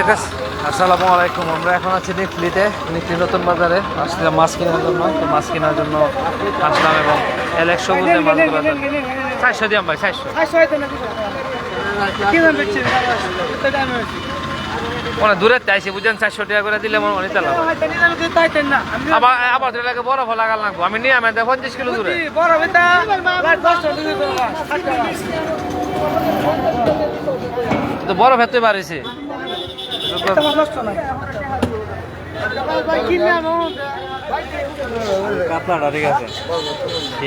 দেখেছ আসসালামু আলাইকুম। আমরা এখন আছি নিকলিতে নিকলি নতুন বাজারে। আসছিলাম মাছ কেনার জন্য, তো মাছ কেনার জন্য আসলাম এবং এলেক সবুজের মাছগুলো চারশো দিয়াম ভাই, চারশো। বুঝছেন চারশো করে দিলে আবার আবার এলাকা বরফ লাগাল লাগবো। আমি নিয়ে আমি কিলো দূরে। তো বরফ এত বাড়িছে কাতলাটা ঠিক আছে।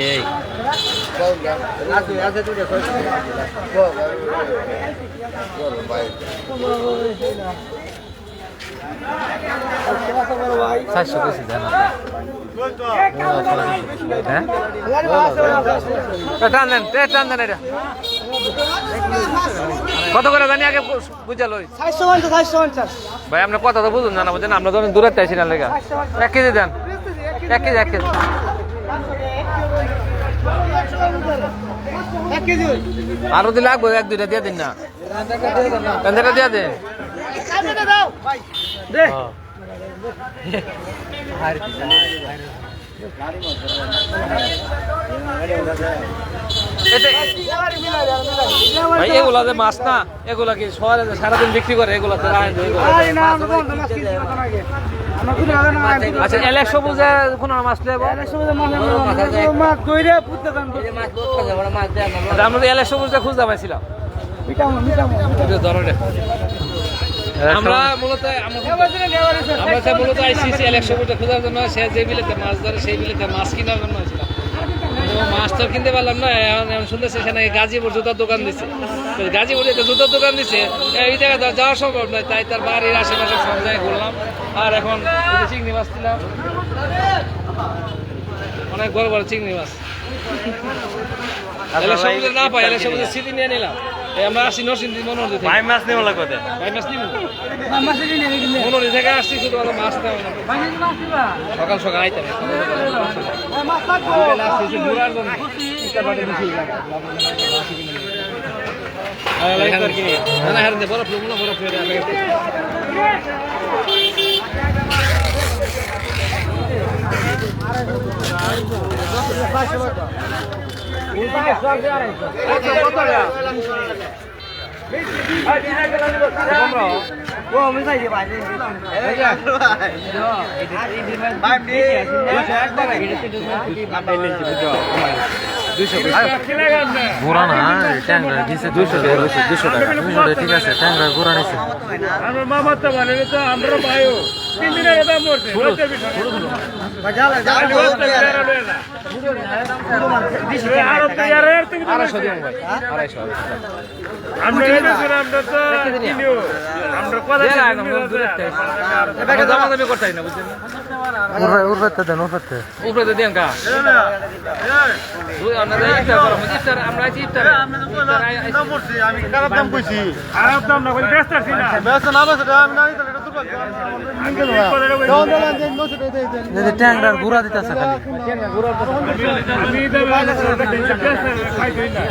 এই চারশো কেজি দেন হ্যাঁ? টান দেন টান দেন এটা। কত করে জানি আগে বুঝা লই। ভাই আপনি কথা তো বুঝুন জানা বুঝেন আমরা অনেক দূরে চাইছি না লেগা। এক কেজি দেন। এক কেজি এক কেজি। আরও দিলে লাগবে এক দুইটা দিয়ে দিন না। পেন্দাটা দিয়ে দেন। এটা- ভাই এগুলা যে মাছ না এগুলা কি শহরে যে সারাদিন বিক্রি করে এগুলা তো আচ্ছা এলেক সবুজে কোন মাছ আমরা তো। এলেক সবুজটা খুঁজতে পাইছিলাম। এটা আমরা মূলত আমরা- মূলত আইসিসি এলেক সবুজটা খোঁজার জন্য সে যে বিলেতে মাছ ধরে সেই বিলেতে মাছ কেনার জন্য মাছ তো কিনতে পারলাম না এখন এখন শুনতেছে সেখানে গাজীপুর জুতার দোকান দিছে। গাজীপুর একটা জুতার দোকান দিছে। এই জায়গায় যাওয়া সম্ভব নয় তাই তার বাড়ির আশেপাশে সব জায়গায় ঘুরলাম আর এখন চিংড়ি মাছ ছিলাম অনেক বড় বড় চিংড়ি মাছ। এলে না পাই সবুজে স্মৃতি নিয়ে নিলাম। আমরা আসছি নরসিংদী মনোরদি থেকে। ভাই মাছ নেওয়া লাগবে তো। ভাই মাছ নিব মনোরদি থেকে আসছি শুধু আমরা মাছ সকাল সকাল আসছি ঘোরার জন্য। না, না, হারুন দে, বরফ লবো না, বরফ লইয়া দে, আগে। গোড়া না ট্যাংরা দিছে দুশো দুশো টাকা। দুশো টাকা। ঠিক আছে ট্যাংরা গোড়া নিছে আমার মামা তো মানে তো আমরা ভাইও দাম না। আরও বেশি। দিন আড়াইশো আমরা এই আমরা দিছি একদম কিনিও দূরে না। থেকে। আমরা দামাদামি না বুঝছেন উর্বে উর্বেতে দেন উর্বেতে উপরে তো দেন কা দুই আমরা তো ইফতার করব ইফতার আমরা আছি ইফতারে ইফতার। খারাপ দাম না ব্যস্ত আছি না। ট্যাংরার দিতেছে খালি। না।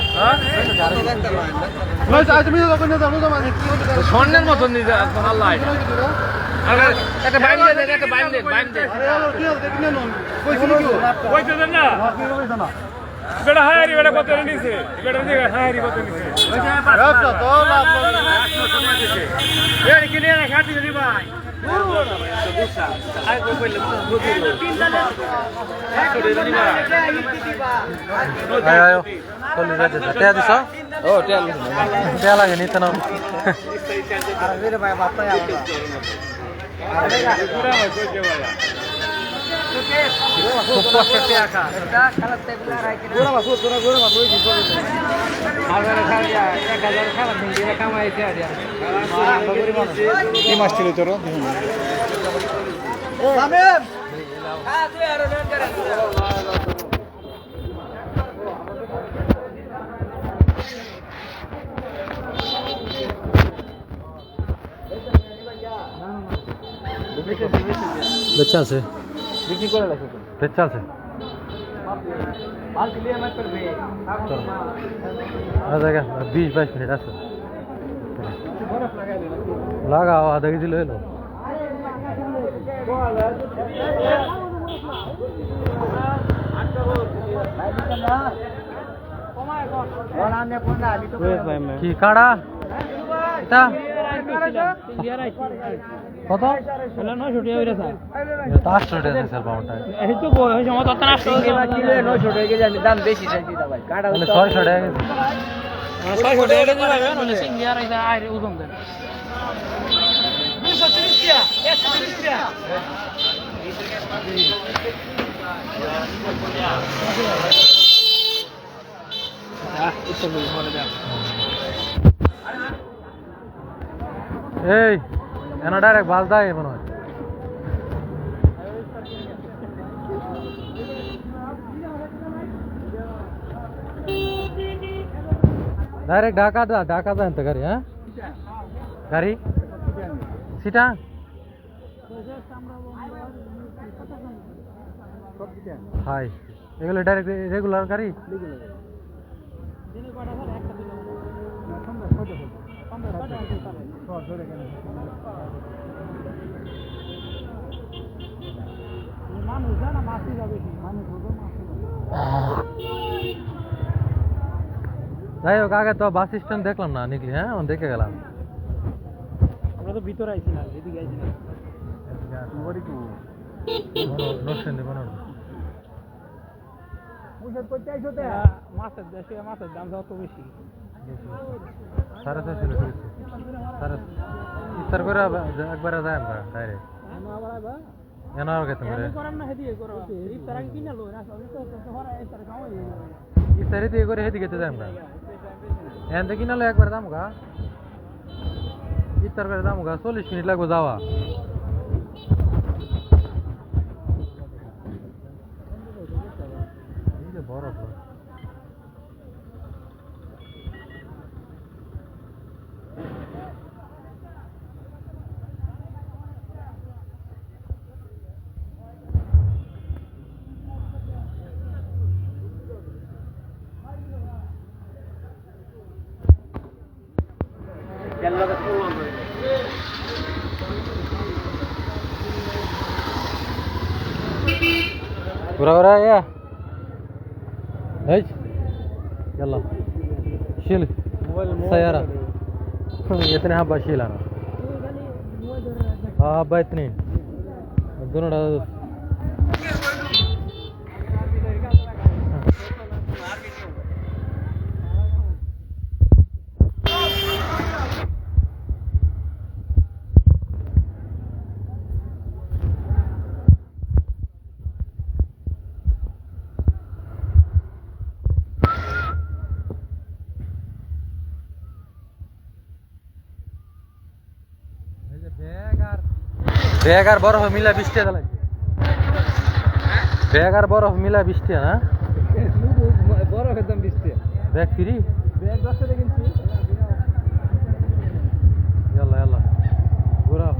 স্বর্ণের মতন আল্লাহ একটা বাইন দেন একটা বাইন দেন বাইন দেন। কইতে দেন না? বেটা হায়ারি বেটা কত নিছে বেটা দিকে হায়ারি কত নিছে এই কিনে না খাটি দিদি ভাই আয় খুব কষ্ট টেয়া খা কি মাছ ছিল তোর বেচা আছে। বিক্রি করে রাখো বেচা আছে আর জায়গা বিশ বাইশ মিনিট আছে লাগাও আধা কেজি লইল কি কাড়া এটা কত? এটা আটশো টাকা স্যার পাউন্ডটা দাম বেশি চাইছি ভাই। কাটা তাহলে ছয়শো টাকা কেজি। এই এনা ডাইরেক্ট বাস দেয় মনে হয় ডাইরেক্ট ঢাকা দা ঢাকা দেন তো গাড়ি হ্যাঁ গাড়ি? সিটা হাই এগুলো ডাইরেক্ট রেগুলার গাড়ি? যাই হোক আগে তো বাস স্ট্যান্ড দেখলাম না নিকলি হ্যাঁ? দেখে গেলাম। আমরা তো ভিতরে আইছি না এদিকে আইছি না। মাছের দেশে মাছের দাম যত বেশি। সাড়ে ছয়শো সাড়ে ইফতার করে একবারে যায় আমরা, ডাইরেক্ট। যাই আমরা এখান থেকে কিনালে একবার দাম গা। ইফতার করে দাম গা। চল্লিশ মিনিট লাগবে যাওয়া। বরফ ورا يا ايش يلا شيل سيارة اثنين حبة شيل انا اه حبة اثنين دونو ব্যাগ আর বরফ মিলা বিশ টাকা লাগবে। ব্যাগ আর বরফ মিলা বিশ টাকা না বড় একদম বিস্তে ব্যাগ ফ্রি? ব্যাগ দশ টাকা কিনছি। ইয়াল্লা ইয়াল্লা। ঘুরাও।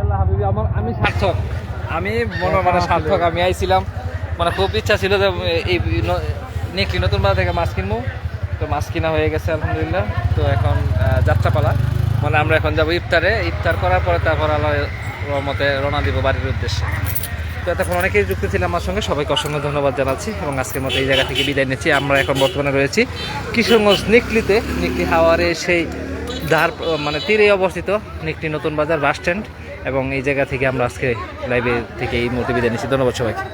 আল্লাহ হাবিবি আমার আমি সার্থক। আমি মনে মানে সার্থক। আমি আইছিলাম। মানে খুব ইচ্ছা ছিল যে এই ন- নেকলি নতুন বাজার থেকে মাছ কিনবো। তো মাছ কিনা হয়ে গেছে আলহামদুলিল্লাহ। তো এখন যাত্রাপালা। মানে আমরা এখন যাব ইফতারে। ইফতার করার পরে তারপর আল্লাহ রহমতে রওনা দিব বাড়ির উদ্দেশ্যে। তো এতক্ষণ অনেকেই যুক্ত ছিল আমার সঙ্গে। সবাইকে অসংখ্য ধন্যবাদ জানাচ্ছি এবং আজকের মতো এই জায়গা থেকে বিদায় নিচ্ছি। আমরা এখন বর্তমানে রয়েছি কিশোরগঞ্জ নিকলিতে। নিকলি হাওয়ারে সেই ধার মানে তীরে অবস্থিত নিকলি নতুন বাজার বাস স্ট্যান্ড। এবং এই জায়গা থেকে আমরা আজকে লাইভে থেকে এই মুহূর্তে বিদায় নিচ্ছি। ধন্যবাদ সবাইকে।